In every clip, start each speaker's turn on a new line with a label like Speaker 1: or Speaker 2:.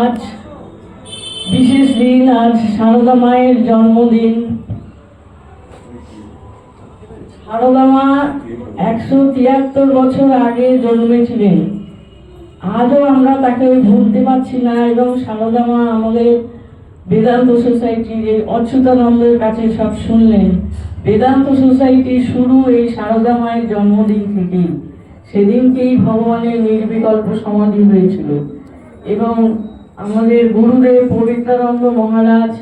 Speaker 1: আজ বিশেষ দিন, আজ সারদা মায়ের জন্মদিন। সারদা মা একশো তিয়াত্তর বছর আগে জন্মেছিলেন। আজও আমরা তাকে ভুলতে পারছি না এবং সারদা মা আমাদের বেদান্ত সোসাইটির এই অচ্যুতানন্দের কাছে সব শুনলেন। বেদান্ত সোসাইটি শুরু এই সারদা মায়ের জন্মদিন থেকেই। সেদিনকেই ভগবানের নির্বিকল্প সমাধি হয়েছিল। এবং আমাদের গুরুদেব পবিত্রানন্দ মহারাজ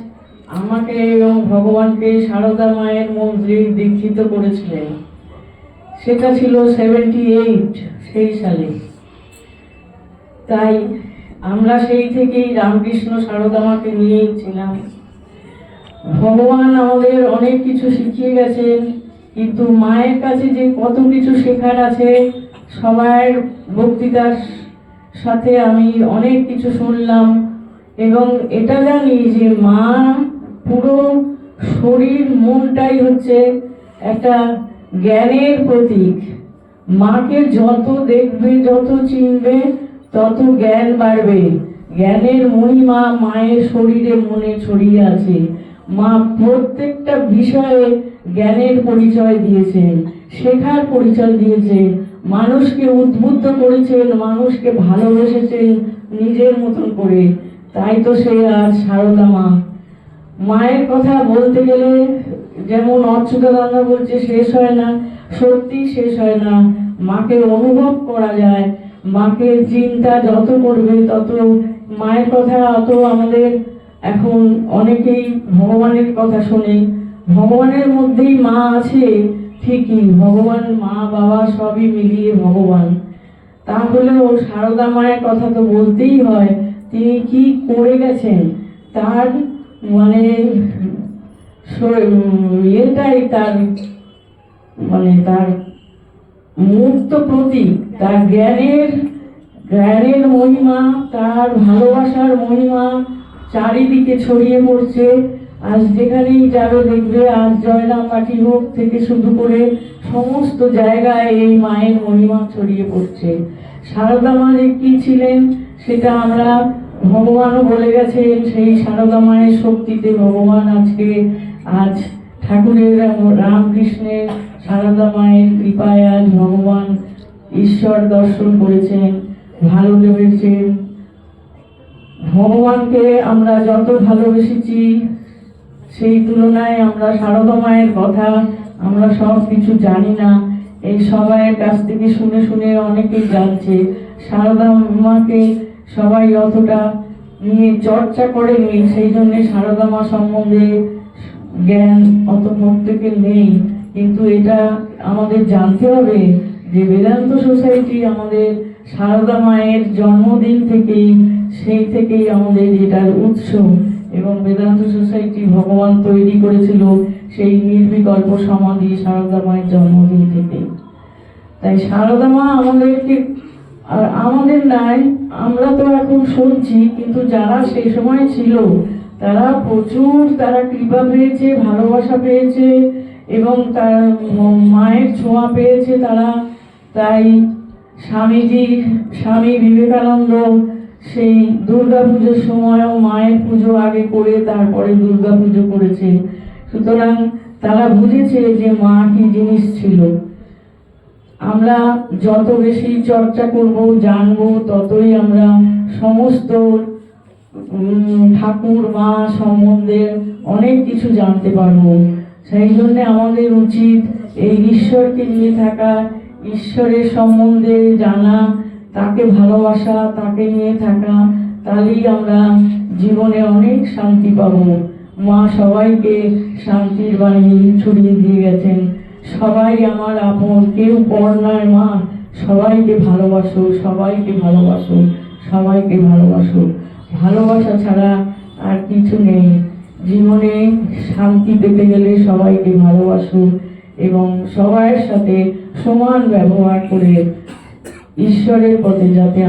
Speaker 1: আমাকে এবং ভগবানকে সারদা মায়ের মন্ত্রে দীক্ষিত করেছিলেন। সেটা ছিল সেভেন্টি এইট সেই সালে। তাই আমরা সেই থেকেই রামকৃষ্ণ সারদামাকে নিয়েই ছিলাম ভগবান আমাদের অনেক কিছু শিখিয়ে গেছেন, কিন্তু মায়ের কাছে যে কত কিছু শেখার আছে সবার বক্তৃতার সাথে আমি অনেক কিছু শুনলাম, এবং এটা জানি যে মা পুরো শরীর, মনটাই হচ্ছে একটা জ্ঞানের প্রতীক। মাকে যত দেখবে, যত চিনবে, তত জ্ঞান বাড়বে। জ্ঞানের মহিমা মায়ের শরীরে, মনে ছড়িয়ে আছে। মা প্রত্যেকটা বিষয়ে জ্ঞানের পরিচয় দিয়েছেন, শেখার পরিচয় দিয়েছেন। মানুষকে উদ্বুদ্ধ করেছেন, মানুষকে ভালোবেসেছেন নিজের মতন করে। তাই তো সে আজ সারদা মা। মায়ের কথা বলতে গেলে যেমন অচ্যুতানন্দ বলছে, শেষ হয় না। সত্যি শেষ হয় না। মাকে অনুভব করা যায়। মাকে চিন্তা যত করবে, তত মায়ের কথা অত আমাদের এখন অনেকেই ভগবানের কথা শোনে। ভগবানের মধ্যেই মা আছে। ঠিকই, ভগবান, মা, বাবা সবই মিলিয়ে ভগবান। তাহলেও সারদা মায়ের কথা তো বলতেই হয়, তিনি কি করে গেছেন? তার মানে ইয়েটাই তার মানে তার মুক্ত প্রতীক, তার জ্ঞানের জ্ঞানের মহিমা, তার ভালোবাসার মহিমা চারিদিকে ছড়িয়ে পড়ছে। আজ যেখানেই যাবে দেখবে আজ জয়রামবাটি হোক থেকে শুরু করে সমস্ত জায়গায় এই মায়ের মহিমা ছড়িয়ে পড়ছে। সারদা মা যে কি ছিলেন, সেটা আমরা ভগবানও বলে গেছেন, সেই সারদা মায়ের শক্তিতে ভগবান আজকে আজ ঠাকুরের রামকৃষ্ণের সারদা মায়ের কৃপায় আজ ভগবান ঈশ্বর দর্শন করেছেন, ভালো লেগেছেন ভগবানকে আমরা যত ভালোবেসেছি সেই তুলনায় আমরা সারদা মায়ের কথা, আমরা সব কিছু জানি না। এই সবাইয়ের কাছ থেকে শুনে শুনে অনেকেই জানছে, সারদা মাকে সবাই অতটা নিয়ে চর্চা করেনি, সেই জন্য সারদা মা সম্বন্ধে জ্ঞান অত প্রত্যেকের নেই। কিন্তু এটা আমাদের জানতে হবে যে বেদান্ত সোসাইটি আমাদের সারদা মায়ের জন্মদিন থেকেই, সেই থেকেই আমাদের এটার উৎস। এবং বেদান্ত সোসাইটি ভগবান তৈরি করেছিল সেই নির্বিকল্প সমাধি সারদা মায়ের জন্মদিন থেকে তাই সারদা মা আমাদেরকে, আর আমাদের নাই আমরা তো এখন শুনছি কিন্তু যারা সেই সময় ছিল, তারা প্রচুর তারা কৃপা পেয়েছে, ভালোবাসা পেয়েছে, এবং তার মায়ের ছোঁয়া পেয়েছে তারা। তাই স্বামীজি, স্বামী বিবেকানন্দ সেই দুর্গা পুজোর সময়ও মায়ের পুজো আগে করে তারপরে দুর্গা পুজো করেছে। সুতরাং তারা বুঝেছে যে মা কি জিনিস ছিল। আমরা যত বেশি চর্চা করব, জানব, ততই আমরা সমস্ত ঠাকুর, মা সম্বন্ধে অনেক কিছু জানতে পারব। সেই জন্য আমাদের উচিত এই ঈশ্বরকে নিয়ে থাকা, ঈশ্বরের সম্বন্ধে জানা তাকে ভালোবাসা, তাকে নিয়ে থাকা, তাহলেই আমরা জীবনে অনেক শান্তি পাবো। মা সবাইকে শান্তির বাণী ছড়িয়ে দিয়ে গেছেন। সবাই আমার আপন, কেউ পর নয় মা। সবাইকে ভালোবাসো সবাইকে ভালোবাসো সবাইকে ভালোবাসো। ভালোবাসা ছাড়া আর কিছু নেই। জীবনে শান্তি পেতে গেলে সবাইকে ভালোবাসো এবং সবার সাথে সমান ব্যবহার করে ঈশ্বরের পথে যাতে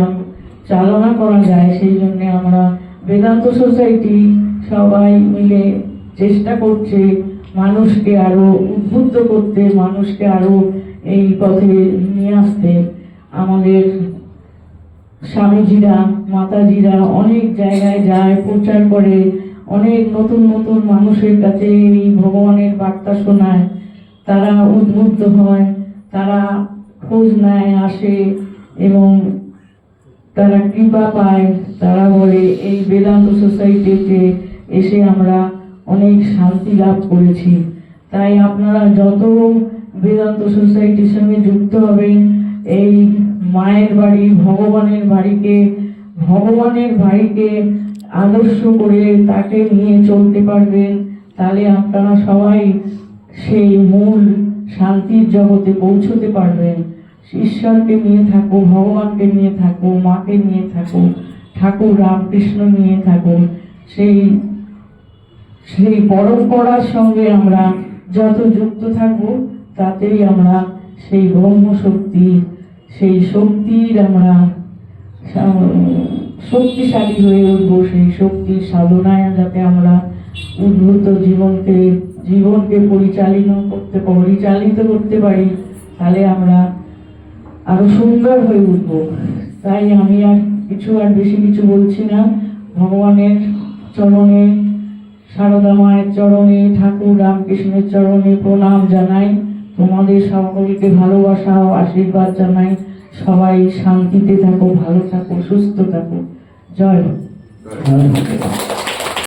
Speaker 1: চালনা করা যায়, সেই জন্য আমরা বেদান্ত সোসাইটি সবাই মিলে চেষ্টা করছে মানুষকে আরও উদ্বুদ্ধ করতে, মানুষকে আরও এই পথে নিয়ে আসতে। আমাদের স্বামীজিরা, মাতাজিরা অনেক জায়গায় যায়, প্রচার করে, অনেক নতুন নতুন মানুষের কাছে এই ভগবানের বার্তা শোনায়। তারা উদ্বুদ্ধ হয়, তারা খোঁজ নেয়, আসে এবং তারা কৃপা পায়, তারা বলে, এই বেদান্ত সোসাইটিতে এসে আমরা অনেক শান্তি লাভ করেছি। তাই আপনারা যত বেদান্ত সোসাইটির সঙ্গে যুক্ত হবেন, এই মায়ের বাড়ি, ভগবানের বাড়িকে ভগবানের বাড়িকে আদর্শ করে তাকে নিয়ে চলতে পারবেন, তাহলে আপনারা সবাই সেই মূল শান্তির জগতে পৌঁছতে পারবেন। ঈশ্বরকে নিয়ে থাকো, ভগবানকে নিয়ে থাকো, মাকে নিয়ে থাকো, ঠাকুর রামকৃষ্ণ নিয়ে থাকো। সেই সেই পরম্পরার সঙ্গে আমরা যত যুক্ত থাকব, তাতেই আমরা সেই ব্রহ্ম শক্তি সেই শক্তির আমরা শক্তিশালী হয়ে উঠব, সেই শক্তির সাধনায় যাতে আমরা উদ্ভূত জীবনকে জীবনকে পরিচালিত করতে পরিচালিত করতে পারি, তাহলে আমরা আরও সুন্দর হয়ে উঠব। তাই আমি আর কিছু আর বেশি কিছু বলছি না। ভগবানের চরণে, সারদা মায়ের চরণে, ঠাকুর রামকৃষ্ণের চরণে প্রণাম জানাই। তোমাদের সকলকে ভালোবাসা ও আশীর্বাদ জানাই। সবাই শান্তিতে থাকো, ভালো থাকো, সুস্থ থাকো। জয়।
Speaker 2: হ্যাঁ।